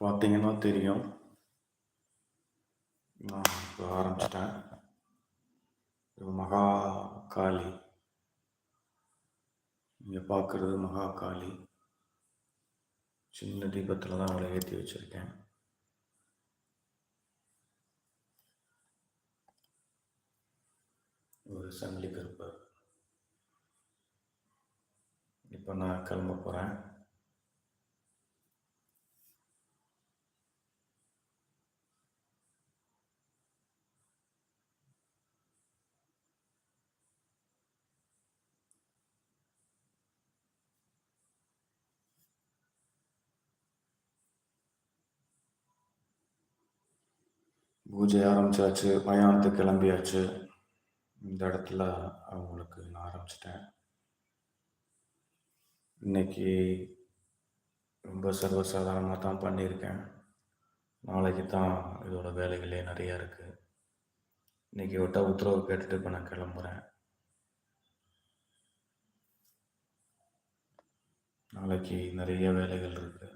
பார்த்தீங்கன்னா தெரியும். நான் இப்போ ஆரம்பிச்சிட்டேன். இது மகா காளி நீங்கள் பார்க்குறது மகா காளி சின்ன தீபத்தில் தான் அவளை ஏற்றி வச்சுருக்கேன். ஒரு சங்கிலி கருப்பர் இப்போ நான் கிளம்ப போகிறேன் பூஜை ஆரம்பிச்சாச்சு மயானத்துக்கு கிளம்பியாச்சு. இந்த இடத்துல அவங்களுக்கு நான் ஆரம்பிச்சிட்டேன். இன்னைக்கு ரொம்ப சர்வசாதாரணமாக தான் பண்ணியிருக்கேன். நாளைக்கு தான் இதோட வேலைகளே நிறையா இருக்குது இன்னைக்கு விட்டால் உத்தரவு கேட்டுட்டு இப்போ நான் கிளம்புறேன். நாளைக்கு நிறைய வேலைகள் இருக்குது